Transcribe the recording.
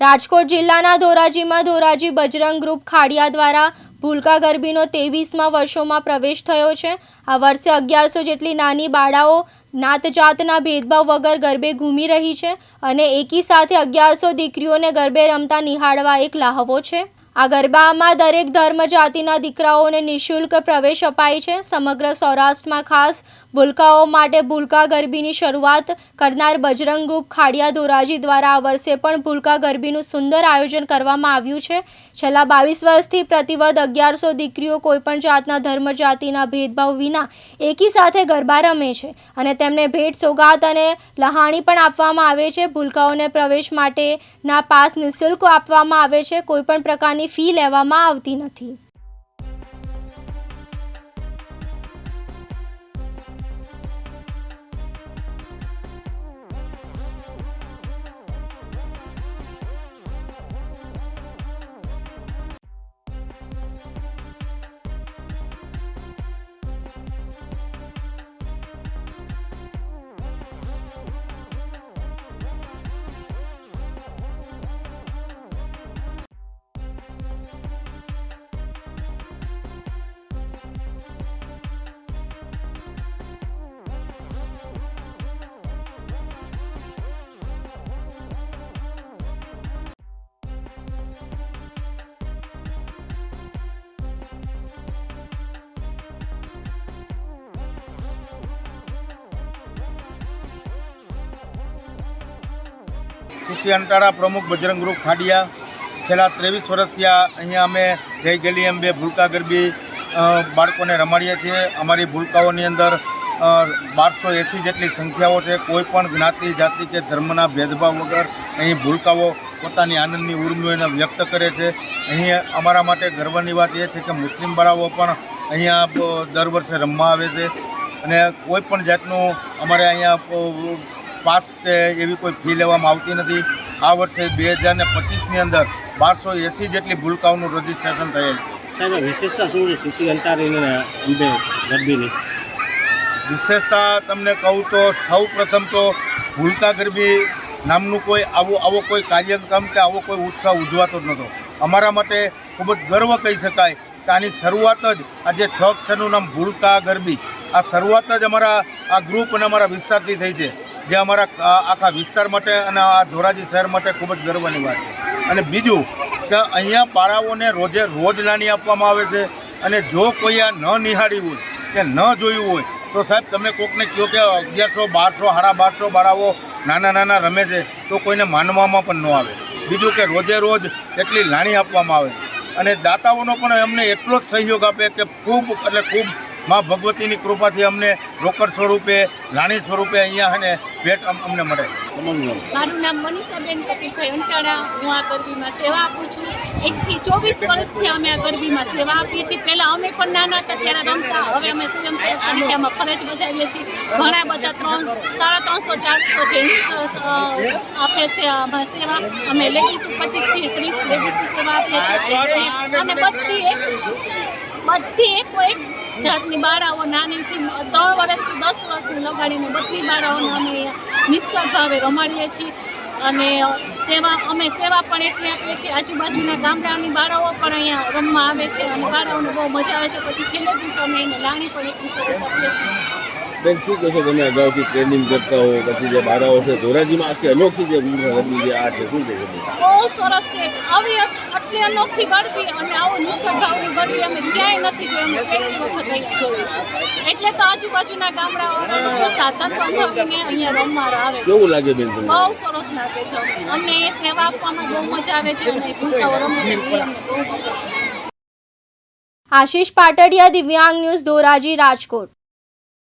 રાજકોટ જિલ્લાના ધોરાજીમાં ધોરાજી બજરંગ ગ્રુપ ખાડિયા દ્વારા ભૂલકા ગરબીનો ત્રેવીસમાં વર્ષોમાં પ્રવેશ થયો છે. આ વર્ષે અગિયારસો જેટલી નાની બાળાઓ નાત જાતના ભેદભાવ વગર ગરબે ઘૂમી રહી છે અને એકી સાથે અગિયારસો દીકરીઓને ગરબે રમતા નિહાળવા એક લાહવો છે. આ ગરબામાં દરેક ધર્મ જાતિના દીકરાઓને નિઃશુલ્ક પ્રવેશ અપાય છે. સમગ્ર સૌરાષ્ટ્રમાં ખાસ ભૂલકાઓ માટે ભૂલકા ગરબીની શરૂઆત કરનાર બજરંગ ગ્રુપ ખાડિયા ધોરાજી દ્વારા આ વર્ષે પણ ભૂલકા ગરબીનું સુંદર આયોજન કરવામાં આવ્યું છે. છેલ્લા બાવીસ વર્ષથી પ્રતિવર્ષ અગિયારસો દીકરીઓ કોઈપણ જાતના ધર્મ જાતિના ભેદભાવ વિના એકી સાથે ગરબા રમે છે અને તેમને ભેટ, સોગાત અને લહાણી પણ આપવામાં આવે છે. ભૂલકાઓને પ્રવેશ માટેના પાસ નિઃશુલ્ક આપવામાં આવે છે. કોઈપણ પ્રકારની ફી લેવામાં આવતી નથી. શિશી અંટાળા, પ્રમુખ બજરંગ ગ્રુપ ખાડિયા. છેલ્લા ત્રેવીસ વર્ષથી અહીંયા અમે જય ગેલી અંબે ભૂલકા ગરબી બાળકોને રમાડીએ છીએ. અમારી ભૂલકાઓની અંદર બારસો એંસી જેટલી સંખ્યાઓ છે. કોઈ પણ જ્ઞાતિ, જાતિ કે ધર્મના ભેદભાવ વગર અહીં ભૂલકાઓ પોતાની આનંદની ઉર્મિઓને વ્યક્ત કરે છે. અહીં અમારા માટે ગર્વની વાત એ છે કે મુસ્લિમ બાળાઓ પણ અહીંયા દર વર્ષે રમવા આવે છે. અને કોઈ પણ જાતનું અમારે અહીંયા પાસ એવી કોઈ ફી લેવામાં આવતી નથી. આ વર્ષે બે હજાર ને પચીસની અંદર બારસો એંસી જેટલી ભૂલકાઓનું રજીસ્ટ્રેશન થયેલ છે. સાહેબ વિશેષતા શું છે? શિશી અંતારીની અંબે ગરબીની? વિશેષતા તમને કહું તો સૌ પ્રથમ તો ભૂલકા ગરબી નામનું કોઈ આવો આવો કોઈ કાર્યક્રમ કે આવો કોઈ ઉત્સાહ ઉજવાતો જ નહોતો. અમારા માટે ખૂબ જ ગર્વ કહી શકાય કે આની શરૂઆત જ આજે છ અક્ષરનું નામ ભૂલકા ગરબી. આ શરૂઆત જ અમારા આ ગ્રુપ અને અમારા વિસ્તારથી થઈ છે. જે અમારા આખા વિસ્તાર માટે અને આ ધોરાજી શહેર માટે ખૂબ જ ગર્વની વાત છે. અને બીજું કે અહીંયા પારાઓને રોજે રોજ નાની આપવામાં આવે છે અને જો કોઈ આ ન નિહાળી હોય કે ન જોયું હોય, તો સાહેબ તમે કોકને કહો કે અગિયારસો, બારસો, સાડા બારસો બાળાઓ નાના નાના રમે છે, તો કોઈને માનવામાં પણ ન આવે. બીજું કે રોજે રોજ એટલી લાણી આપવામાં આવે. અને દાતાઓનો પણ અમને એટલો જ સહયોગ આપે કે ખૂબ, એટલે ખૂબ મા ભગવતીની કૃપાથી અમને રોકડ સ્વરૂપે નાણી સ્વરૂપે અહીંયા અને ભેટ અમને મળે. મારું નામ મનીષાબેન કપિલભાઈ અંટાણા. હું આ ગરબીમાં સેવા આપું છું. એકથી ચોવીસ વર્ષથી અમે આ ગરબીમાં સેવા આપીએ છીએ. પહેલાં અમે પણ નાના હતા ત્યારે રમતા. હવે અમે સ્વયંસેવક તરીકે ફરજ બજાવીએ છીએ. ઘણા બધા ત્રણ સાડા ત્રણસો ચારસો જેન્ટ્સ આપે છે અમારી સેવા. અમે લેડીઝ પચીસથી ત્રીસ લેડીઝ સેવા આપીએ છીએ. અને બધી બધી એક જાતની બાળાઓ નાનીથી ત્રણ વર્ષથી દસ વર્ષની લગાડીને બધી બાળાઓને અમે નિષ્ફળ ભાવે રમાડીએ છીએ. અને સેવા, અમે સેવા પણ એટલી આપીએ છીએ. આજુબાજુના ગામડાની બાળાઓ પણ અહીંયા રમવા આવે છે અને બાળાઓને બહુ મજા આવે છે. પછી છેલ્લે દિવસે અમે એને લાણી પણ એટલી સરસ આપીએ છીએ. બેન શું કહેશો તમે અગાઉથી ટ્રેનિંગ કરતા હો પછી જે બારાઓ છે ધોરાજીમાં આખી અનોખી જે ગરબી જે આ છે શું કહેશો બહુ સરસ છે. આવી આટલી અનોખી ગરબી અને આવો નિષ્ફળ ભાવની ગરબી અમે ક્યાંય નથી જોઈ અમે પહેલી વખત છે. એટલે તો આજુબાજુના ગામડાઓના સાધન બંધાવીને અહીંયા રમવા આવે છે. કેવું લાગે બેન બહુ સરસ લાગે છે. અમને. સેવા આપવામાં બહુ મજા આવે છે અને ભૂલકાઓ રમે છે બહુ મજા છે. આશીષ પાટડિયા દિવ્યાંગ ન્યૂઝ ધોરાજી રાજકોટ.